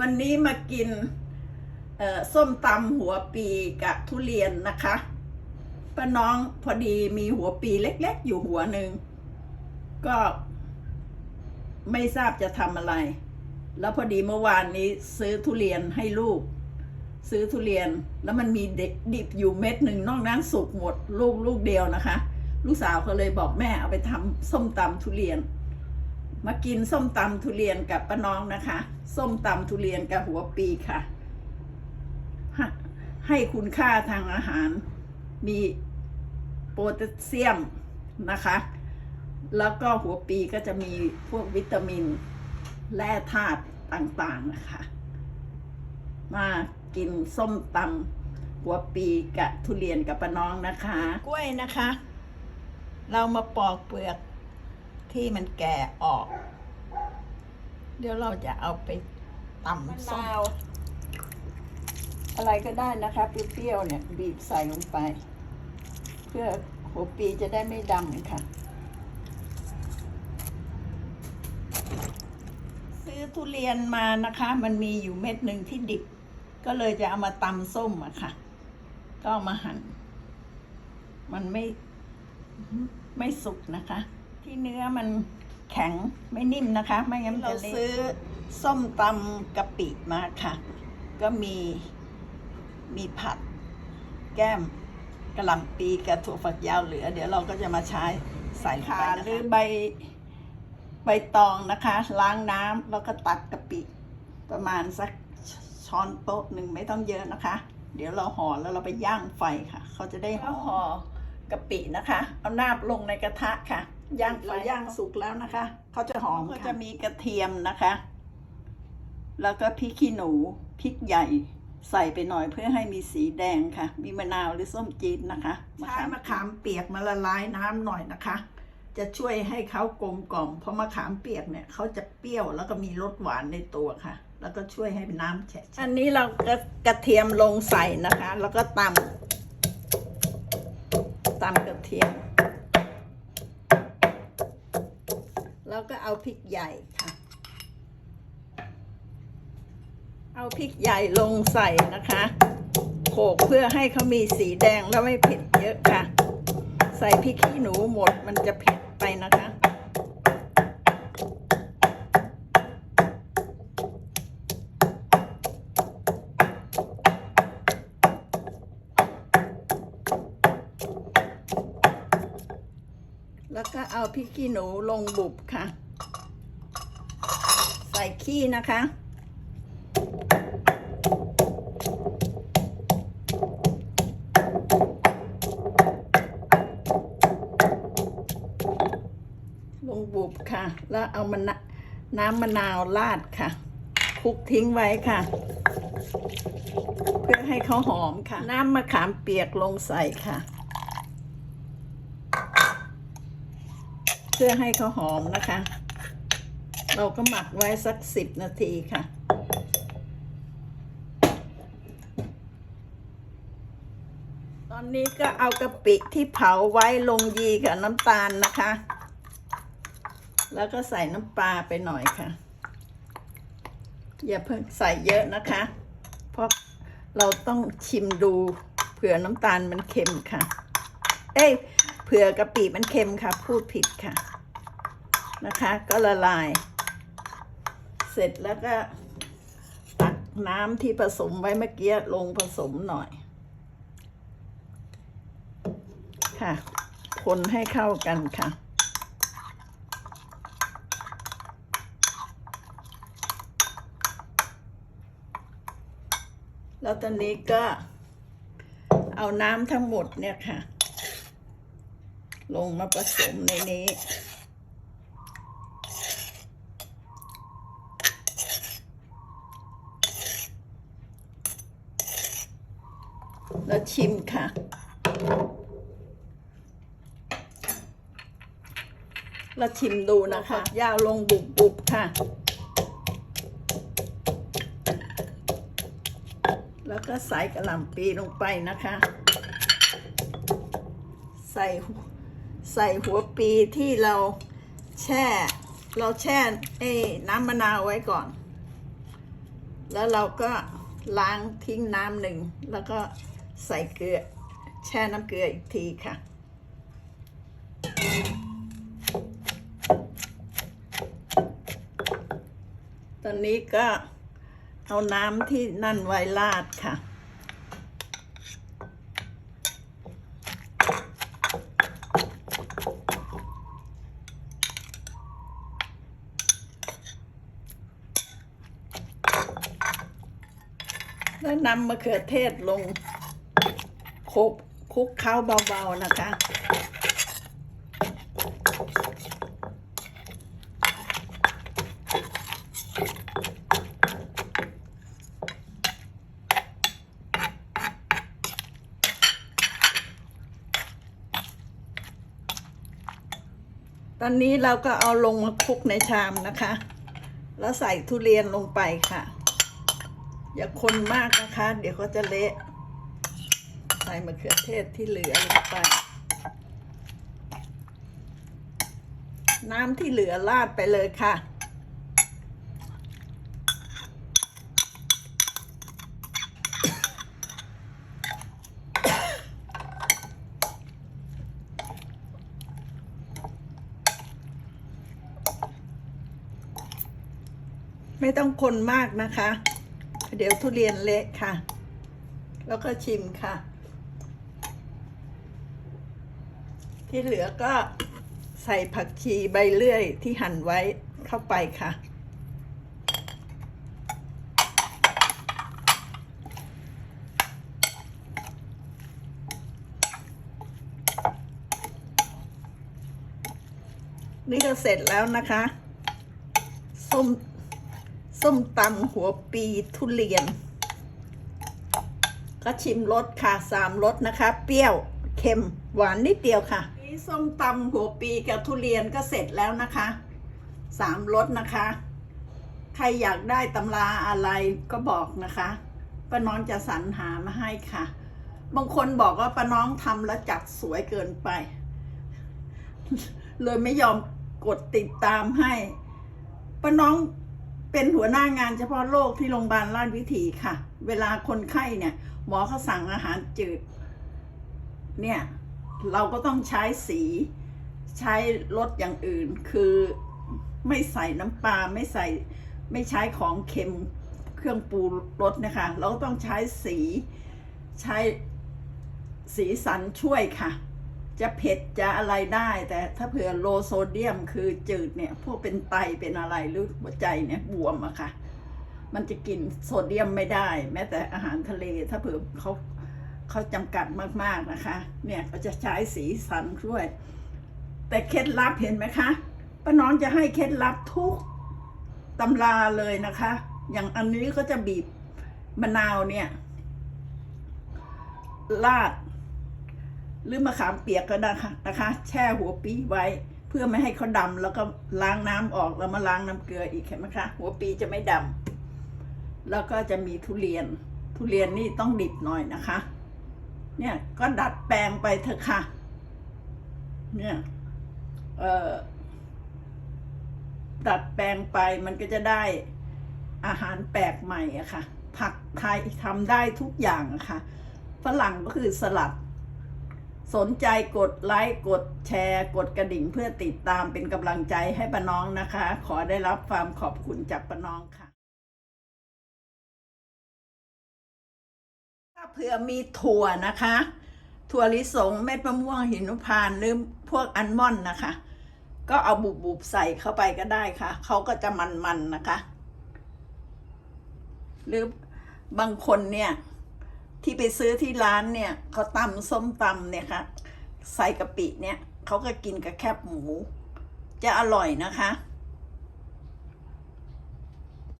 วันนี้มากินส้มตำหัวปีกับทุเรียนนะคะป้าน้องพอดีมีหัวปีเล็ก ๆ อยู่หัวหนึ่งก็ไม่ทราบจะทำอะไร แล้วพอดีเมื่อวานนี้ซื้อทุเรียนให้ลูก ซื้อทุเรียนแล้วมันมีเด็กดิบอยู่เม็ดหนึ่งนอกนั้นสุกหมดลูกลูกเดียวนะคะ ลูกสาวก็เลยบอกแม่เอาไปทำส้มตำทุเรียน มากินส้มตำทุเรียนกับป้าน้องนะคะ ส้มตำทุเรียนกับหัวปีค่ะ ให้คุณค่าทางอาหาร มีโพแทสเซียมนะคะ แล้วก็หัวปีก็จะมีพวกวิตามิน แร่ธาตุต่างๆนะคะ มากินส้มตำหัวปีกับทุเรียนกับป้าน้องนะคะ กล้วยนะคะ เรามาปอกเปลือก ที่มันแก่ออก เดี๋ยวเราจะเอาไปตำส้มอะไรก็ได้นะคะเปรี้ยวๆเนี่ย บีบใส่ลงไป เพื่อหัวปีจะได้ไม่ดำค่ะ ซื้อทุเรียนมานะคะ มันมีอยู่เม็ดหนึ่งที่ดิบ ก็เลยจะเอามาตำส้มอะค่ะ ก็เอามาหั่น มันไม่ไม่สุกนะคะ ที่เนื้อมันแข็งไม่นิ่มนะคะ ไม่งั้นเราซื้อส้มตำกะปิมาค่ะ ก็มีมีผัดแก้มกระหล่ำปีกับถั่วฝักยาวเหลือ เดี๋ยวเราก็จะมาใช้ใส่ขาหรือใบใบตองนะคะ ล้างน้ำแล้วก็ตักกะปิประมาณสักช้อนโต๊ะหนึ่งไม่ต้องเยอะนะคะ เดี๋ยวเราห่อแล้วเราไปย่างไฟค่ะ เขาจะได้ห่อกะปินะคะ เอานาบลงในกระทะค่ะ ย่างเราย่างสุกแล้วนะคะ เขาจะหอมก็จะมีกระเทียมนะคะ แล้วก็พริกขี้หนูพริกใหญ่ใส่ไปหน่อยเพื่อให้มีสีแดงค่ะ มีมะนาวหรือส้มจี๊ดนะคะใช้มะขามเปียกมาละลายน้ำหน่อยนะคะ จะช่วยให้เขากลมกล่อมเพราะมะขามเปียกเนี่ยเขาจะเปรี้ยวแล้วก็มีรสหวานในตัวค่ะ แล้วก็ช่วยให้น้ำแฉะอันนี้เราก็กระเทียมลงใส่นะคะ แล้วก็ตำตำกระเทียม แล้ว ก็เอาพริกใหญ่ค่ะ เอาพริกใหญ่ลงใส่นะคะโขกเพื่อให้เขามีสีแดงแล้วไม่เผ็ดเยอะค่ะ ใส่พริกขี้หนูหมดมันจะเผ็ดไปนะคะ แล้วก็เอาพริก ขี้หนูลงบุบค่ะ ใส่ขี้นะคะ ลงบุบค่ะ แล้วเอามันน้ำมะนาวราดค่ะคลุกทิ้งไว้ค่ะ เพื่อให้เขาหอมค่ะ น้ำมะขามเปียกลงใส่ค่ะ เพื่อให้เขาหอมนะคะ เราก็หมักไว้สักสิบนาทีค่ะ ตอนนี้ก็เอากะปิที่เผาไว้ลงยีกับน้ำตาลนะคะ แล้วก็ใส่น้ำปลาไปหน่อยค่ะ อย่าเพิ่งใส่เยอะนะคะ เพราะเราต้องชิมดูเผื่อน้ำตาลมันเค็มค่ะ เอ้ย เผื่อกะปิมันเค็มค่ะ พูดผิดค่ะ นะคะ ก็ละลาย เสร็จแล้วก็ตักน้ำที่ผสมไว้เมื่อกี้ลงผสมหน่อย ค่ะ คนให้เข้ากันค่ะแล้วตอนนี้ก็เอาน้ำทั้งหมดเนี่ยค่ะ ลงมาผสมในนี้แล้วชิมค่ะ แล้วชิมดูนะคะยาวลงบุบบุบค่ะ แล้วก็ใส่กระหล่ำปีลงไปนะคะ ใส่ ใส่หัวปีที่เราแช่ เราแช่ไอ้น้ำมะนาวไว้ก่อน แล้วเราก็ล้างทิ้งน้ำหนึ่ง แล้วก็ใส่เกลือ แช่น้ำเกลืออีกทีค่ะตอนนี้ก็เอาน้ำที่นั่นไว้ราดค่ะ นำมะเขือเทศลงคลุกคลุกเค้าเบาๆนะคะ ตอนนี้เราก็เอาลงมาคลุกในชามนะคะ แล้วใส่ทุเรียนลงไปค่ะ อย่าคนมากนะคะ เดี๋ยวเขาจะเละ ใส่มะเขือเทศที่เหลือลงไป น้ำที่เหลือราดไปเลยค่ะไม่ต้องคนมากนะคะ เดี๋ยวทุเรียนเละค่ะ แล้วก็ชิมค่ะ ที่เหลือก็ใส่ผักชีใบเลื่อยที่หั่นไว้เข้าไปค่ะ นี่ก็เสร็จแล้วนะคะ ส้ม ส้มตำหัวปีทุเรียน ก็ชิมรสค่ะสามรสนะคะ เปรี้ยวเค็มหวานนิดเดียวค่ะนี่ส้มตำหัวปีกับทุเรียนก็เสร็จแล้วนะคะสามรสนะคะ ใครอยากได้ตำราอะไรก็บอกนะคะป้าน้องจะสรรหามาให้ค่ะ บางคนบอกว่าป้าน้องทำแล้วจัดสวยเกินไป เลยไม่ยอมกดติดตามให้ป้าน้อง เป็นหัวหน้างานเฉพาะโรคที่โรงพยาบาลราชวิถีค่ะ เวลาคนไข้เนี่ย หมอเขาสั่งอาหารจืด เนี่ย เราก็ต้องใช้สีใช้รสอย่างอื่น คือไม่ใส่น้ำปลาไม่ใส่ไม่ใช้ของเค็มเครื่องปรุงรสนะคะ เราก็ต้องใช้สีใช้สีสันช่วยค่ะ จะเผ็ดจะอะไรได้ แต่ถ้าเผื่อโลโซเดียมคือจืดเนี่ย พวกเป็นไตเป็นอะไรหรือหัวใจเนี่ยบวมอะค่ะ มันจะกินโซเดียมไม่ได้ แม้แต่อาหารทะเล ถ้าเผื่อเขาเขาจำกัดมากๆนะคะ เนี่ยก็จะใช้สีสันช่วย แต่เคล็ดลับเห็นไหมคะป้าน้องจะให้เคล็ดลับทุกตำราเลยนะคะ อย่างอันนี้ก็จะบีบมะนาวเนี่ยราด หรือมะขามเปียกก็ได้ค่ะนะคะ แช่หัวปีไว้ เพื่อไม่ให้เขาดำแล้วก็ล้างน้ำออกแล้วมาล้างน้ำเกลืออีกเห็นไหมคะ หัวปีจะไม่ดำแล้วก็จะมีทุเรียน ทุเรียนนี่ต้องดิบหน่อยนะคะ เนี่ยก็ดัดแปลงไปเถอะค่ะ เนี่ยเอ่อดัดแปลงไปมันก็จะได้อาหารแปลกใหม่อะค่ะ ผักไทยทำได้ทุกอย่างอะค่ะ ฝรั่งก็คือสลัด สนใจกดไลค์กดแชร์ กดกระดิ่งเพื่อติดตามเป็นกำลังใจให้ป้าน้องนะคะ ขอได้รับความขอบคุณจากป้าน้องค่ะ ถ้าเผื่อมีถั่วนะคะ ถั่วลิสงเม็ดมะม่วงหินุพานหรือพวกอัลมอนด์นะคะ ก็เอาบุบๆใส่เข้าไปก็ได้ค่ะ เขาก็จะมันๆนะคะ หรือบางคนเนี่ย ที่ไปซื้อที่ร้านเนี่ยเขาตำส้มตำเนี่ยค่ะใส่กะปิเนี่ยเขาก็กินกับแคบหมู จะอร่อยนะคะ